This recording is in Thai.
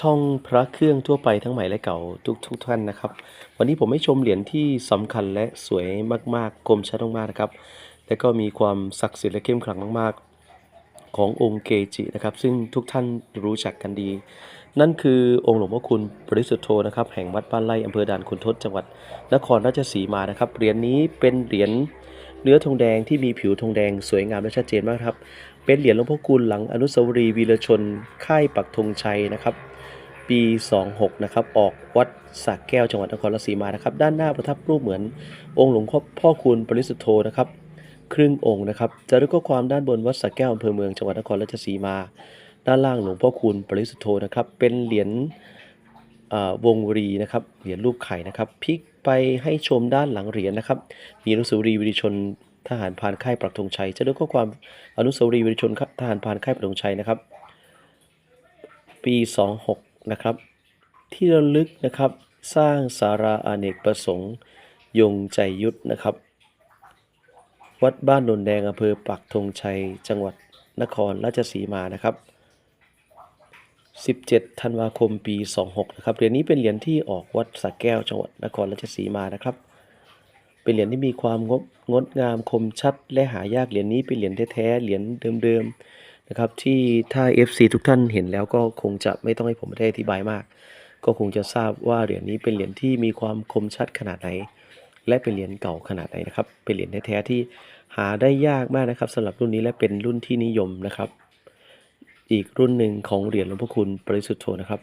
ช่องพระเครื่องทั่วไปทั้งใหม่และเก่าทุกทุกท่านนะครับ วันนี้ผมให้ชมเหรียญที่สำคัญและสวยมากๆคมชัดมากๆนะครับ และก็มีความศักดิ์สิทธิ์และเข้มขลังมากๆ ขององค์เกจินะครับ ซึ่งทุกท่านรู้จักกันดี นั่นคือองค์หลวงพ่อคุณปริสุทธโธนะครับ แห่งวัดบ้านไร่อำเภอด่านขุนทดจังหวัดนครราชสีมานะครับเหรียญนี้เป็นเหรียญ เนื้อทองแดงที่มีผิวทองแดงสวยงามและชัดเจนมากครับ เป็นเหรียญหลวงพ่อคุณหลังอนุสาวรีย์วีรชน ค่ายปักธงชัยนะครับ ปี 26 นะครับ ออกวัดสระแก้วจังหวัดนครราชสีมานะครับ ด้านหน้าประทับรูปเหมือน องค์หลวงพ่อพ่อคุณปริสุทธโธนะครับ ครึ่งองค์นะครับจะรึกข้อความด้านบนวัดสระแก้วอำเภอเมืองจังหวัดนครราชสีมา ด้านล่างหลวงพ่อคุณปริสุทธโธนะครับ เป็นเหรียญ วงรีนะครับเหรียญรูปไข่นะครับพลิกไปให้ชมด้านหลังเหรียญนะครับ มีอนุสาวรีย์วีรชนทหารพรานค่ายปักธงชัยจะรึกข้อความอนุสาวรีย์วีรชนทหารพรานค่ายปักธงชัยนะครับ ปี 26 นะครับ ที่ระลึกนะครับสร้างสาราอเนกประสงค์ยงใจยุทธนะครับ วัดบ้านนนแดงอำเภอปักธงชัย จังหวัดนครราชสีมานะครับ 17 ธันวาคม ปี 26 นะครับ เหรียญนี้เป็นเหรียญที่ออกวัดสระแก้วจังหวัดนครราชสีมานะครับ เป็นเหรียญที่มีความงดงดงามคมชัด และหายาก เหรียญนี้เป็นเหรียญแท้ๆ เหรียญเดิมๆ นะครับ ที่ถ้า FC ทุกท่านเห็นแล้วก็คงจะไม่ต้องให้ผมได้อธิบายมาก ก็คงจะทราบว่าเหรียญนี้เป็นเหรียญที่มีความคมชัดขนาดไหน และเป็นเหรียญเก่าขนาดไหนนะครับ เป็นเหรียญแท้ๆที่หาได้ยากมากนะครับสำหรับรุ่นนี้และเป็นรุ่นที่นิยมนะครับ อีกรุ่นหนึ่งของเหรียญหลวงพ่อคุณปริสุทธโธนะครับ